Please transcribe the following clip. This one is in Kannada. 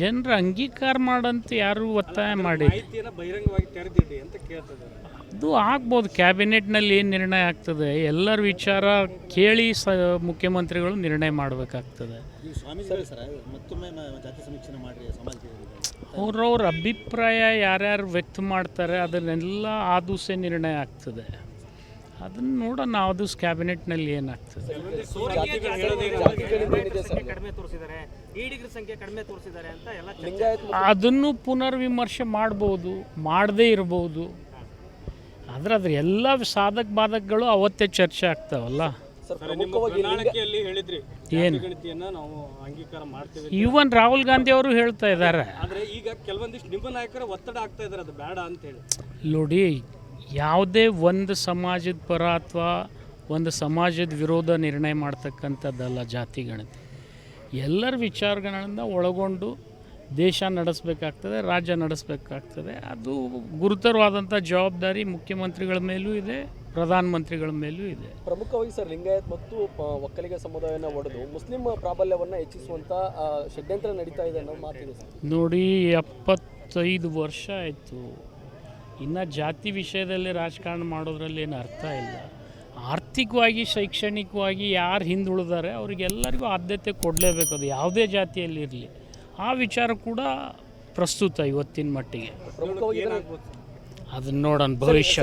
ಜನರು ಅಂಗೀಕಾರ ಮಾಡಂತ ಯಾರು ಒತ್ತಾಯ ಮಾಡಿ? ಮಾಹಿತಿಯನ್ನ ಬಹಿರಂಗವಾಗಿ ತೆರೆದಿಡಿ ಅಂತ ಕೇಳ್ತಿದ್ದಾರೆ. ಅದು ಆಗ್ಬೋದು ಕ್ಯಾಬಿನೆಟ್ನಲ್ಲಿ ಏನು ನಿರ್ಣಯ ಆಗ್ತದೆ? ಎಲ್ಲರ ವಿಚಾರ ಕೇಳಿ ಸ ಮುಖ್ಯಮಂತ್ರಿಗಳು ನಿರ್ಣಯ ಮಾಡಬೇಕಾಗ್ತದೆ. ಈ ಸರ್ ಮತ್ತೊಮ್ಮೆ ಜಾತಿ ಸಮೀಕ್ಷೆನ ಮಾಡ್ರಿ ಸಮಾಜ ಅವ್ರವ್ರ ಅಭಿಪ್ರಾಯ ಯಾರ್ಯಾರು ವ್ಯಕ್ತ ಮಾಡ್ತಾರೆ ಅದನ್ನೆಲ್ಲ ಆ ದಿವಸ ನಿರ್ಣಯ ಆಗ್ತದೆ. ಅದನ್ನು ನೋಡೋಣ ಆ ದಿವಸ ಕ್ಯಾಬಿನೆಟ್ನಲ್ಲಿ ಏನಾಗ್ತದೆ. ಈಡಿಗರ ಸಂಖ್ಯೆ ಕಡಿಮೆ ತೋರಿಸಿದ್ದಾರೆ ಅಂತ ಎಲ್ಲ ಚರ್ಚೆ ಅದನ್ನು ಪುನರ್ವಿಮರ್ಶೆ ಮಾಡ್ಬೋದು ಮಾಡದೇ ಇರ್ಬೋದು. ಆದ್ರೆ ಅದ್ರ ಎಲ್ಲ ಸಾಧಕ ಬಾಧಕಗಳು ಅವತ್ತೇ ಚರ್ಚೆ ಆಗ್ತಾವಲ್ಲ? ಏನು? ಈವನ್ ರಾಹುಲ್ ಗಾಂಧಿ ಅವರು ಹೇಳ್ತಾ ಇದ್ದಾರೆ. ಆದ್ರೆ ಈಗ ಕೆಲವೊಂದಿಷ್ಟು ನಿಮ್ಮ ನಾಯಕರ ಒತ್ತಡ ಆಗ್ತಾ ಇದಾರೆ ಅದು ಬೇಡ ಅಂತ ಹೇಳಿ. ನೋಡಿ ಯಾವುದೇ ಒಂದು ಸಮಾಜದ ಪರ ಅಥವಾ ಒಂದು ಸಮಾಜದ ವಿರೋಧ ನಿರ್ಣಯ ಮಾಡ್ತಕ್ಕಂಥದ್ದಲ್ಲ ಜಾತಿ ಗಣತಿ. ಎಲ್ಲರ ವಿಚಾರಗಳನ್ನ ಒಳಗೊಂಡು ದೇಶ ನಡೆಸಬೇಕಾಗ್ತದೆ ರಾಜ್ಯ ನಡೆಸಬೇಕಾಗ್ತದೆ. ಅದು ಗುರುತರವಾದಂಥ ಜವಾಬ್ದಾರಿ ಮುಖ್ಯಮಂತ್ರಿಗಳ ಮೇಲೂ ಇದೆ ಪ್ರಧಾನಮಂತ್ರಿಗಳ ಮೇಲೂ ಇದೆ. ಪ್ರಮುಖವಾಗಿ ಸರ್ ಲಿಂಗಾಯತ್ ಮತ್ತು ಒಕ್ಕಲಿಗ ಸಮುದಾಯನ ಒಡೆದು ಮುಸ್ಲಿಂ ಪ್ರಾಬಲ್ಯವನ್ನು ಹೆಚ್ಚಿಸುವಂಥ ಷಡ್ಯಂತ್ರ ನಡೀತಾ ಇದೆ ಅನ್ನೋ ಮಾತಿದೆ ನೋಡಿ ಎಪ್ಪತ್ತೈದು ವರ್ಷ ಆಯಿತು. ಇನ್ನು ಜಾತಿ ವಿಷಯದಲ್ಲಿ ರಾಜಕಾರಣ ಮಾಡೋದ್ರಲ್ಲಿ ಏನು ಅರ್ಥ ಇಲ್ಲ. ಆರ್ಥಿಕವಾಗಿ ಶೈಕ್ಷಣಿಕವಾಗಿ ಯಾರು ಹಿಂದುಳಿದಾರೆ ಅವರಿಗೆಲ್ಲರಿಗೂ ಆದ್ಯತೆ ಕೊಡಲೇಬೇಕು. ಅದು ಯಾವುದೇ ಜಾತಿಯಲ್ಲಿರಲಿ ಆ ವಿಚಾರ ಕೂಡ ಪ್ರಸ್ತುತ ಇವತ್ತಿನ ಮಟ್ಟಿಗೆ. ಅದನ್ನು ನೋಡೋಣ ಭವಿಷ್ಯ.